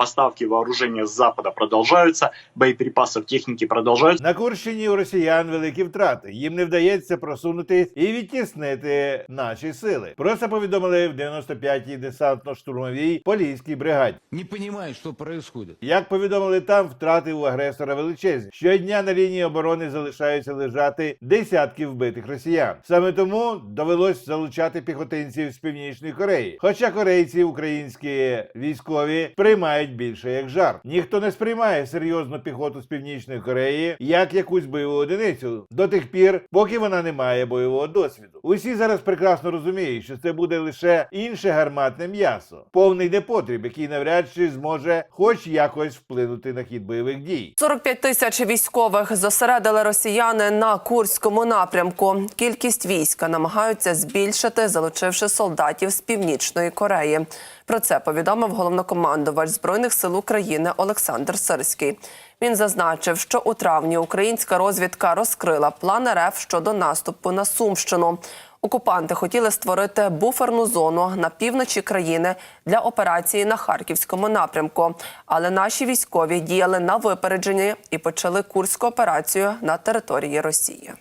Поставки вооружения с Запада продолжаются, боеприпасов техники продолжаются. На Курщині у росіян великі втрати. Їм не вдається просунути і відтіснити наші сили. Про це повідомили в 95-й десантно-штурмовій поліській бригаді. не понимают, что происходит. Як повідомили там, втрати у агресора величезні. Щодня на лінії оборони залишаються лежати десятки вбитих росіян. Саме тому довелось залучати піхотинців з північної Кореї. Хоча корейці українські військові приймають більше як жар. Ніхто не сприймає серйозно піхоту з північної Кореї як якусь бойову одиницю до тих пір, поки вона не має бойового досвіду. Усі зараз прекрасно розуміють, що це буде лише інше гарматне м'ясо, повний непотріб, який навряд чи зможе хоч якось вплинути на хід бойових дій. 45 тисяч військових зосередили росіяни на Курському напрямку. Кількість війська намагаються збільшити, залучивши солдатів з північної Кореї. Про це повідомив головнокомандувач збройних сил України Олександр Сирський. Він зазначив, що у травні українська розвідка розкрила план РФ щодо наступу на Сумщину. Окупанти хотіли створити буферну зону на півночі країни для операції на харківському напрямку. Але наші військові діяли на випередженні і почали курську операцію на території Росії.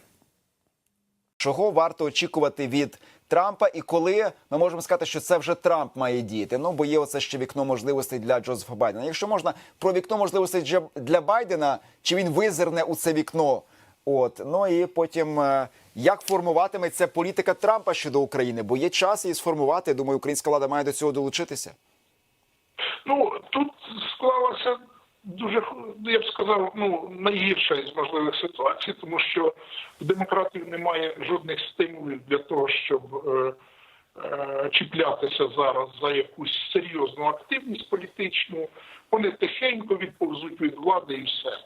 Чого варто очікувати від Трампа, і коли ми можемо сказати, що це вже Трамп має діяти? Ну бо є оце ще вікно можливостей для Джозефа Байдена. Якщо можна про вікно можливостей для- Байдена, чи він визирне у це вікно? От ну і потім е, як формуватиметься політика Трампа щодо України? Бо є час її сформувати. Думаю, українська влада має до цього долучитися. Ну тут склалася дуже я б сказав, ну найгірша із можливих ситуацій, тому що в демократів немає жодних стимулів для того, щоб е, е, чіплятися зараз за якусь серйозну активність політичну. Вони тихенько відповзуть від влади і все.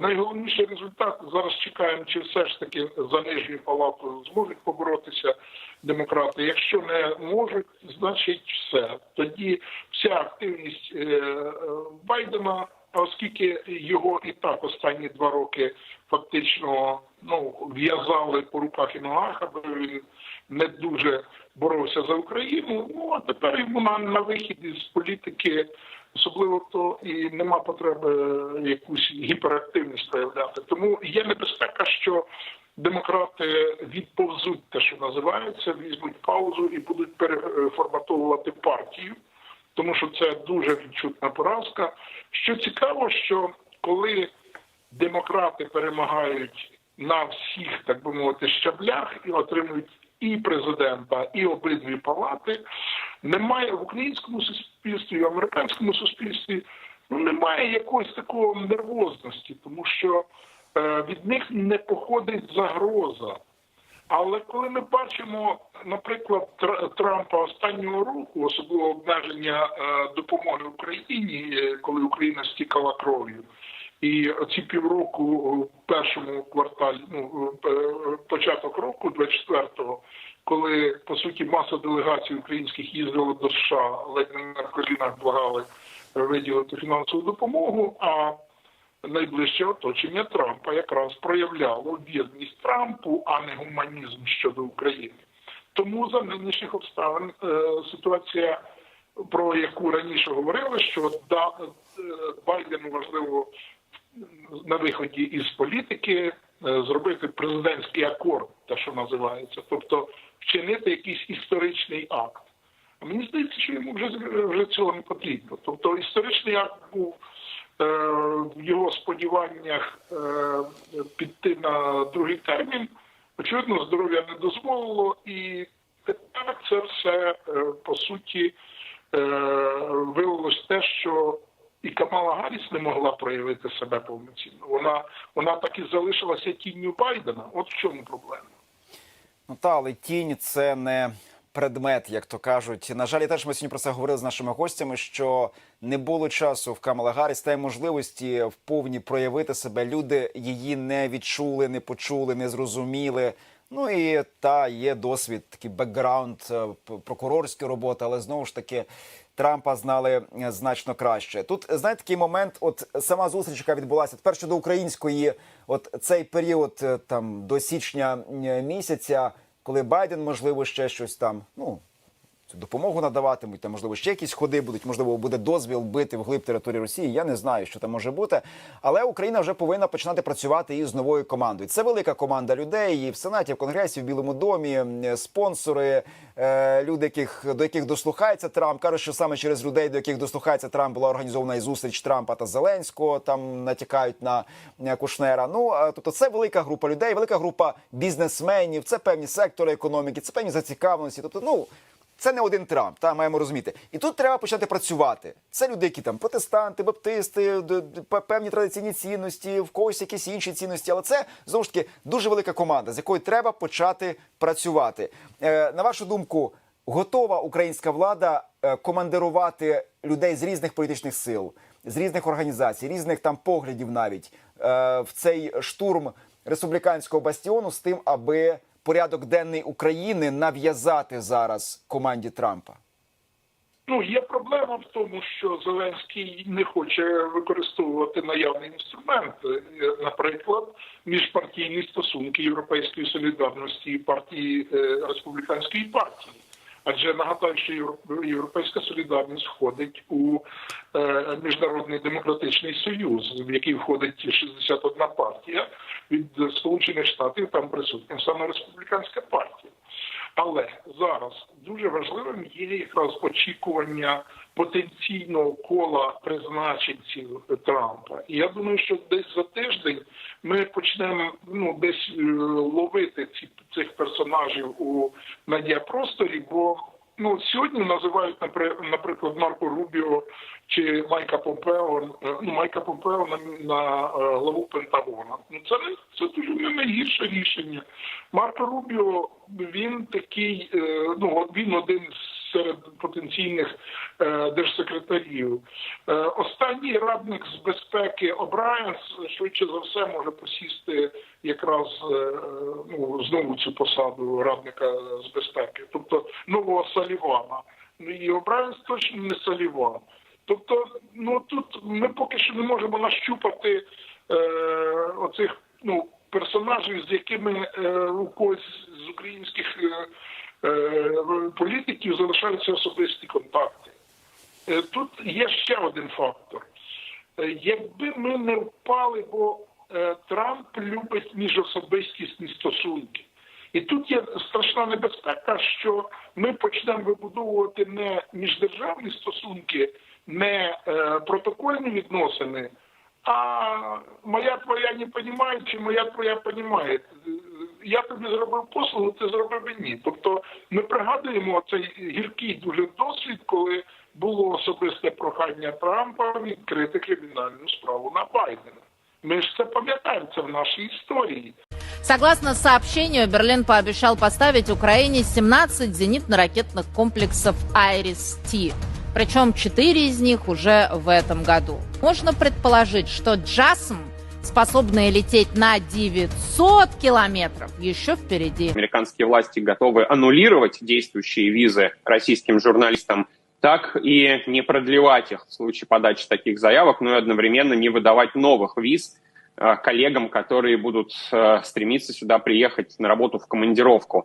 Найголовніший результат зараз чекаємо, чи все ж таки за нижньою палатою зможуть поборотися демократи. Якщо не можуть, значить все. Тоді вся активність е, Байдена, оскільки його і так останні два роки фактично ну в'язали по руках і ногах, аби він не дуже боровся за Україну. Ну а тепер йому на, на вихід із політики. Особливо то і нема потреби якусь гіперактивність проявляти. Тому є небезпека, що демократи відповзуть те, що називається, візьмуть паузу і будуть переформатовувати партію, тому що це дуже відчутна поразка. Що цікаво, що коли демократи перемагають на всіх, так би мовити, щаблях і отримують і президента, і обидві палати, немає в українському суспільстві, в американському суспільстві, ну немає якоїсь такого нервозності, тому що е, від них не походить загроза. Але коли ми бачимо, наприклад, Тр- Трампа останнього року, особливо обмеження е, допомоги Україні, е, коли Україна стікала кров'ю, і ці півроку в першому кварталі, ну е, початок року, 24-го, коли по суті маса делегацій українських їздила до США, ледь не на колінах благали виділити фінансову допомогу. А найближче оточення Трампа якраз проявляло вірність Трампу, а не гуманізм щодо України. Тому за нинішніх обставин е, ситуація, про яку раніше говорили, що е, Байдену важливо на виході із політики е, зробити президентський акорд, те, що називається, тобто вчинити якийсь історичний акт. Мені здається, що йому вже вже цього не потрібно. Тобто історичний акт був е, в його сподіваннях е, піти на другий термін. Очевидно, здоров'я не дозволило, і тепер це все е, по суті е, виявилось те, що і Камала Гарріс не могла проявити себе повноцінно. Вона вона так і залишилася тінню Байдена. От в чому проблема. Ну та але тінь це не предмет, як то кажуть. На жаль, теж ми сьогодні про це говорили з нашими гостями. Що не було часу в Камала Гарріс та й можливості вповні проявити себе. Люди її не відчули, не почули, не зрозуміли. Ну і та є досвід, такий бекграунд е, п- прокурорської роботи, але знову ж таки. Трампа знали е, значно краще. Тут знаєте, такий момент, от сама зустріч, яка відбулася тепер щодо української, от цей період е, там до січня місяця, коли Байден можливо ще щось там, ну допомогу надаватимуть, там можливо ще якісь ходи будуть, можливо, буде дозвіл бити вглиб території Росії. Я не знаю, що там може бути. Але Україна вже повинна починати працювати із новою командою. Це велика команда людей і в Сенаті, в Конгресі, в Білому домі, спонсори, е, люди, яких до яких дослухається Трамп. кажуть, що саме через людей, до яких дослухається Трамп, була організована і зустріч Трампа та Зеленського. Там натякають на Кушнера. Ну е, тобто, це велика група людей, велика група бізнесменів, це певні сектори економіки, це певні зацікавленості. Тобто, ну. Це не один Трамп, та маємо розуміти. І тут треба почати працювати. Це люди, які там протестанти, баптисти, певні традиційні цінності, в когось якісь інші цінності. Але це знову ж таки дуже велика команда, з якою треба почати працювати. Е, на вашу думку, готова українська влада е, командирувати людей з різних політичних сил, з різних організацій, різних там поглядів навіть е, в цей штурм республіканського бастіону з тим, аби порядок денний України нав'язати зараз команді Трампа. Ну, є проблема в тому, що Зеленський не хоче використовувати наявний інструменти, Е, наприклад, міжпартійні стосунки Європейської солідарності і партії е, республіканської партії. Адже нагадаю, що Євро- Європейська солідарність входить у е, міжнародний демократичний союз, в який входить 61 партія від Сполучених Штатів. Там присутня саме республіканська партія. Але зараз дуже важливим є якраз очікування потенційного кола призначенців Трампа. І я думаю, що десь за тиждень ми почнемо ну десь е, ловити ці цих персонажів у медіапросторі, бо ну сьогодні називають напри- наприклад Марко Рубіо чи Майка Помпео, е, ну Майка Помпео на, на е, главу Пентагона. Ну це не це дуже не найгірше рішення. Марко Рубіо він такий, е, ну він один серед потенційних е, держсекретарів. Е, останній радник з безпеки Обраєнс швидше за все може посісти якраз е, ну знову цю посаду радника з безпеки, тобто нового Салівана. Ну і Обраєнс точно не Саліван. Тобто, ну тут ми поки що не можемо нащупати е, оцих ну персонажів, з якими е, у когось з українських е, е, політиків залишаються особисті контакти. Е, Тут є ще один фактор. Е, Якби ми не впали, бо е, Трамп любить міжособистісні стосунки. І тут є страшна небезпека, що ми почнемо вибудовувати не міждержавні стосунки, не е, протокольні відносини, а моя твоя не понімає, чи моя твоя понімає. Я тобі зробив послугу, ти зробив мені. Тобто ми пригадуємо цей гіркий дуже досвід, коли було особисте прохання Трампа відкрити кримінальну справу на Байдена. Ми ж це пам'ятаємо, це в нашій історії. Согласно сообщению, Берлин пообещал поставить Украине 17 зенитно-ракетных комплексов «Айрис-Ти». Причем 4 из них уже в этом году. Можно предположить, что «Джасм», способные лететь на 900 километров, еще впереди. американские власти готовы аннулировать действующие визы российским журналистам, так и не продлевать их в случае подачи таких заявок, но и одновременно не выдавать новых виз э, коллегам, которые будут э, стремиться сюда приехать на работу в командировку.